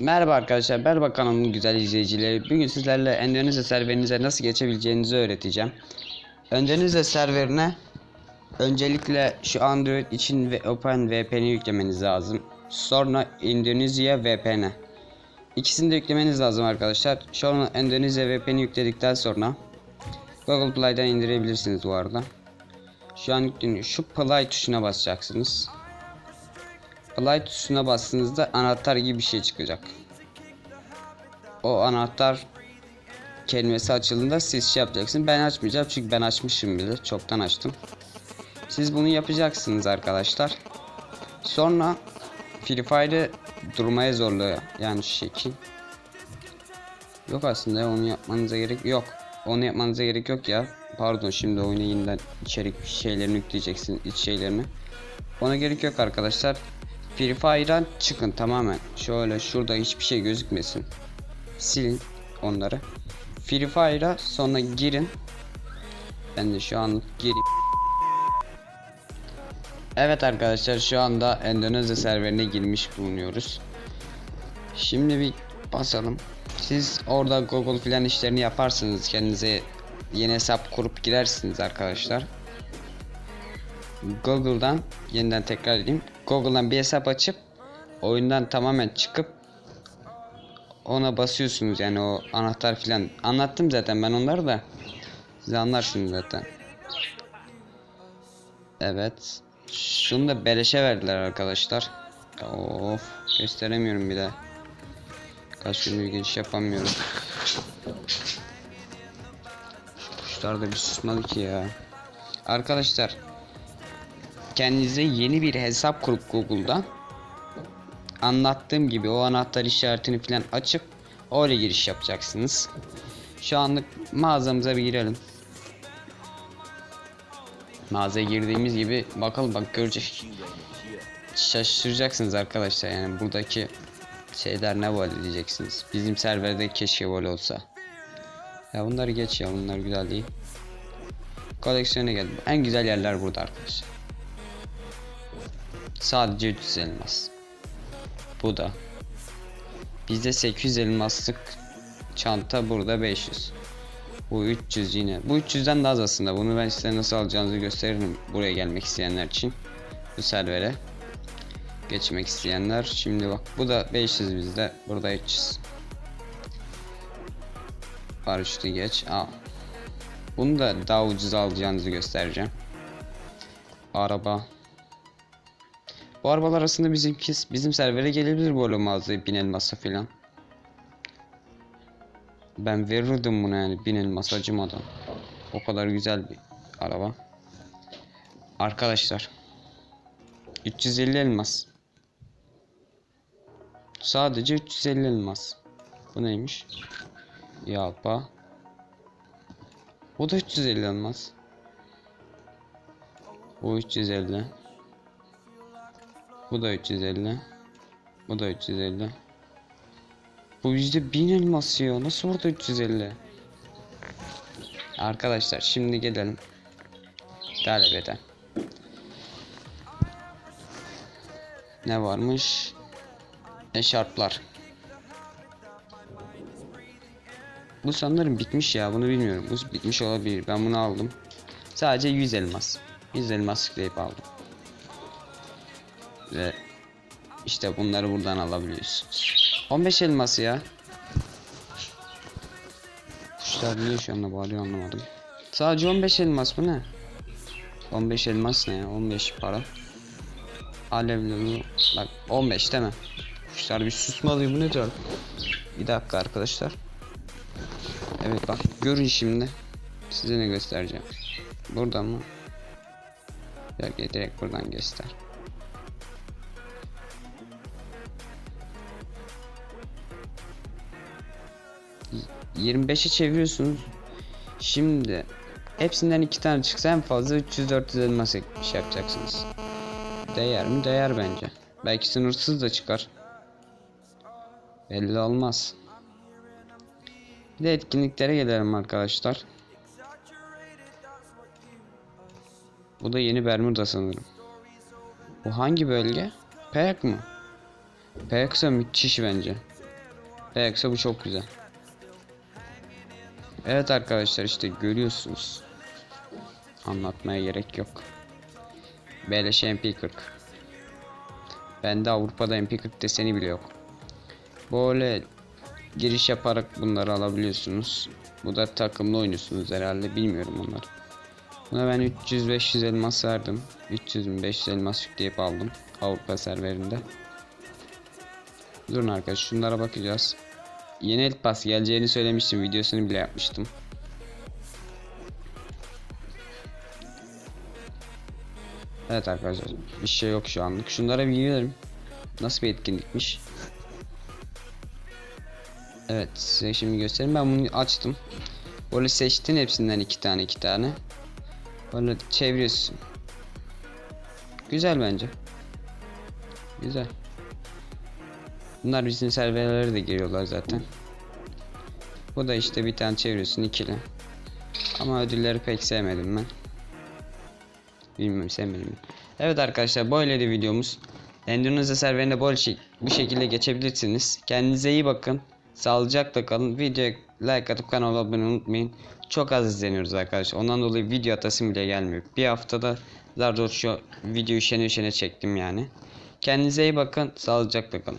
Merhaba arkadaşlar, merhaba kanalımın güzel izleyicileri. Bugün sizlerle Endonezya serverinize nasıl geçebileceğinizi öğreteceğim. Endonezya serverine öncelikle şu Android için OpenVPN'i yüklemeniz lazım. Sonra Endonezya VPN. İkisini de yüklemeniz lazım arkadaşlar. Sonra Endonezya VPN'i yükledikten sonra Google Play'den indirebilirsiniz bu arada. Şu an. Şu Play tuşuna basacaksınız. Play tuşuna bastığınızda anahtar gibi bir şey çıkacak. O anahtar kelimesi açıldığında siz şey yapacaksınız. Ben açmayacağım çünkü ben açmışım bile. Çoktan açtım. Siz bunu yapacaksınız arkadaşlar. Sonra Free Fire'ı durmaya zorluyor. Yani şekil. Yok aslında onu yapmanıza gerek yok. Onu yapmanıza gerek yok ya. Pardon şimdi oyuna yeniden içerik şeylerini yükleyeceksin iç şeylerini. Ona gerek yok arkadaşlar. Free Fire'dan çıkın tamamen. Şöyle şurada hiçbir şey gözükmesin. Silin onları. Free Fire'a sonra girin. Ben de şu an gireyim. Evet arkadaşlar şu anda Endonezya serverine girmiş bulunuyoruz. Şimdi bir basalım. Siz orada Google filan işlerini yaparsınız. Kendinize yeni hesap kurup girersiniz arkadaşlar. Google'dan yeniden tekrar edeyim. Google'dan bir hesap açıp oyundan tamamen çıkıp ona basıyorsunuz yani o anahtar filan. Anlattım zaten ben onları da. Siz anlarsınız zaten. Evet. Şunu da beleşe verdiler arkadaşlar. Of gösteremiyorum bir de. Kaç gündür giriş yapamıyorum. Kuşlar da bir susmadı ki ya. Arkadaşlar kendinize yeni bir hesap kurup Google'dan anlattığım gibi o anahtar işaretini falan açıp öyle giriş yapacaksınız. Şu anlık mağazamıza bir girelim. Mağazaya girdiğimiz gibi bakalım bak görecek. Şaşıracaksınız arkadaşlar yani buradaki şeyler ne böyle diyeceksiniz. Bizim serverde keşke böyle olsa. Ya bunları geç ya bunlar güzel değil. Koleksiyona geldim. En güzel yerler burada arkadaşlar. Sadece 300 elmas. Bu da. Bizde 800 elmaslık çanta burada 500. Bu 300 yine. Bu 300'den daha az aslında. Bunu ben size nasıl alacağınızı gösteririm buraya gelmek isteyenler için. Bu servere geçmek isteyenler. Şimdi bak bu da 500 bizde. Burada 300. Paraşütü geç. Al. Bunu da daha ucuz alacağınızı göstereceğim. Araba. Bu arabalar arasında bizimki bizim servere gelebilir böyle mağazaya bin elmasa filan. Ben verirdim buna yani bin elmas acımadan. O kadar güzel bir araba. Arkadaşlar. 350 elmas. Sadece 350 elmas. Bu neymiş? Yapa. O da 350 elmas. Bu 350. Bu da 350. Bu da 350. Bu yüzde 1000 elmas ya. Nasıl orada 350? Arkadaşlar şimdi gelelim. Galibeden. Ne varmış? Eşarplar. Bu sanırım bitmiş ya bunu bilmiyorum. Bu bitmiş olabilir. Ben bunu aldım. Sadece 100 elmas. 100 elmas tıklayıp aldım. Ve işte bunları buradan alabiliyorsunuz. 15 elması ya. Kuşlar niye şu anda bağırıyor anlamadım. Sadece 15 elmas bu ne? 15 elmas ne ya? 15 para. Alevli bak 15 değil mi? Kuşlar bir susmalı bu ne diyor? Bir dakika arkadaşlar. Evet bak görün şimdi. Size ne göstereceğim. Burada mı? Ya direkt buradan göster. 25'e çeviriyorsunuz. Şimdi hepsinden iki tane çıksa en fazla 300-400 elmas şey yapacaksınız. Değer mi? Değer bence. Belki sınırsız da çıkar. Belli olmaz. Bir de etkinliklere gelelim arkadaşlar. Bu da yeni Bermuda sanırım. Bu hangi bölge? Peyak mı? Payaksa müthiş bence. Payaksa bu çok güzel. Evet arkadaşlar işte görüyorsunuz. Anlatmaya gerek yok. Beleş MP40. Bende Avrupa'da MP40 deseni bile yok. Böyle giriş yaparak bunları alabiliyorsunuz. Bu da takımlı oynuyorsunuz herhalde bilmiyorum onları. Buna ben 300-500 elmas verdim. 300 mü 500 elmas yükleyip aldım. Avrupa serverinde. Durun arkadaşlar şunlara bakacağız. Yeni el pas geleceğini söylemiştim. Videosunu bile yapmıştım. Evet arkadaşlar bir şey yok şu anlık. Şunlara bir girelim. Nasıl bir etkinlikmiş? Evet size şimdi göstereyim. Ben bunu açtım. Böyle seçtin hepsinden iki tane iki tane. Böyle çeviriyorsun. Güzel bence. Güzel. Bunlar bizim serverlere de giriyorlar zaten. Bu da işte bir tane çeviriyorsun ikili. Ama ödülleri pek sevmedim ben. Bilmiyorum sevmedim. Evet arkadaşlar böyleydi videomuz. Endonezya serverine böyle şey, bu şekilde geçebilirsiniz. Kendinize iyi bakın. Sağlıcakla kalın. Videoya like atıp kanala abone unutmayın. Çok az izleniyoruz arkadaşlar. Ondan dolayı video atasım bile gelmiyor. Bir haftada zar zor şu videoyu şene şene çektim yani. Kendinize iyi bakın. Sağlıcakla kalın.